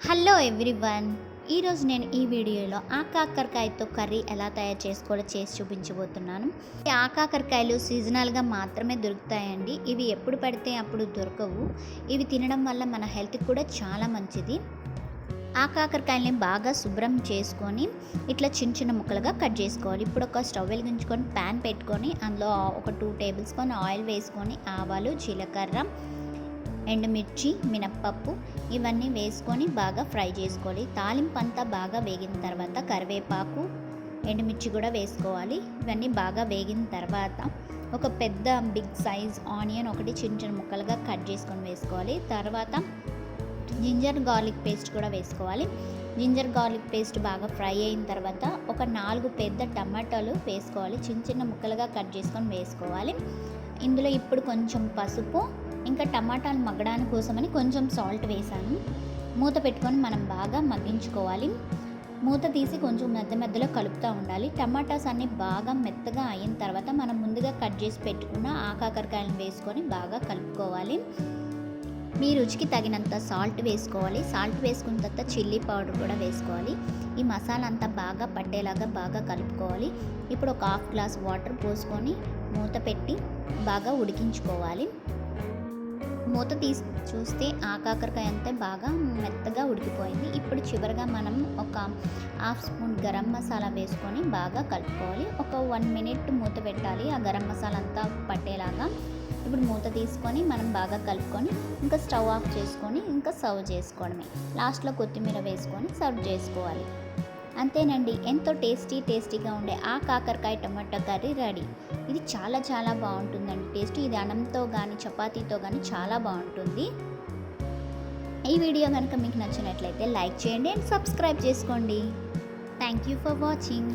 Hello everyone ఈరోజు నేను ఈ వీడియోలో ఆ కాకరకాయతో కర్రీ ఎలా తయారు చేసుకోవాలో చేసి చూపించబోతున్నాను. ఈ ఆ కాకరకాయలు సీజనల్గా మాత్రమే దొరుకుతాయండి. ఇవి ఎప్పుడు పడితే అప్పుడు దొరకవు. ఇవి తినడం వల్ల మన హెల్త్కి కూడా చాలా మంచిది. ఆ బాగా శుభ్రం చేసుకొని ఇట్లా చిన్న చిన్న ముక్కలుగా కట్ చేసుకోవాలి. ఇప్పుడు ఒక స్టవ్ వెలిగించుకొని ప్యాన్ పెట్టుకొని అందులో ఒక టూ టేబుల్ స్పూన్ ఆయిల్ వేసుకొని ఆవాలు జీలకర్ర ఎండుమిర్చి మినప్పప్పు ఇవన్నీ వేసుకొని బాగా ఫ్రై చేసుకోవాలి. తాలింపు అంతా బాగా వేగిన తర్వాత కరివేపాకు ఎండుమిర్చి కూడా వేసుకోవాలి. ఇవన్నీ బాగా వేగిన తర్వాత ఒక పెద్ద బిగ్ సైజ్ ఆనియన్ ఒకటి చిన్న చిన్న ముక్కలుగా కట్ చేసుకొని వేసుకోవాలి. తర్వాత జింజర్ గార్లిక్ పేస్ట్ కూడా వేసుకోవాలి. జింజర్ గార్లిక్ పేస్ట్ బాగా ఫ్రై అయిన తర్వాత ఒక నాలుగు పెద్ద టమాటాలు వేసుకోవాలి. చిన్న చిన్న ముక్కలుగా కట్ చేసుకొని వేసుకోవాలి. ఇందులో ఇప్పుడు కొంచెం పసుపు ఇంకా టమాటాలు మగ్గడానికి కోసమని కొంచెం సాల్ట్ వేసాను మూత పెట్టుకొని మనం బాగా మగ్గించుకోవాలి. మూత తీసి కొంచెం మెద్ద మెద్దలో కలుపుతూ ఉండాలి. టమాటాస్ అన్నీ బాగా మెత్తగా అయిన తర్వాత మనం ముందుగా కట్ చేసి పెట్టుకున్న ఆకాకరకాయలను వేసుకొని బాగా కలుపుకోవాలి. మీ రుచికి తగినంత సాల్ట్ వేసుకోవాలి. సాల్ట్ వేసుకున్న తర్వాత చిల్లీ పౌడర్ కూడా వేసుకోవాలి. ఈ మసాలా అంతా బాగా పట్టేలాగా బాగా కలుపుకోవాలి. ఇప్పుడు ఒక హాఫ్ గ్లాస్ వాటర్ పోసుకొని మూత పెట్టి బాగా ఉడికించుకోవాలి. మూత తీసి చూస్తే ఆ కాకరకాయ అంతా బాగా మెత్తగా ఉడికిపోయింది. ఇప్పుడు చివరిగా మనం ఒక హాఫ్ స్పూన్ గరం మసాలా వేసుకొని బాగా కలుపుకోవాలి. ఒక వన్ మినిట్ మూత పెట్టాలి. ఆ గరం మసాలా అంతా పట్టేలాగా ఇప్పుడు మూత తీసుకొని మనం బాగా కలుపుకొని ఇంకా స్టవ్ ఆఫ్ చేసుకొని ఇంకా సర్వ్ చేసుకోవడమే. లాస్ట్లో కొత్తిమీర వేసుకొని సర్వ్ చేసుకోవాలి. అంతేనండి. ఎంతో టేస్టీ టేస్టీగా ఉండే ఆ కాకరకాయ టమాటా కర్రీ రెడీ. ఇది చాలా చాలా బాగుంటుందండి. టేస్ట్ ఇది అన్నంతో కానీ చపాతీతో కానీ చాలా బాగుంటుంది. ఈ వీడియో కనుక మీకు నచ్చినట్లయితే లైక్ చేయండి అండ్ సబ్స్క్రైబ్ చేసుకోండి. Thank you for watching.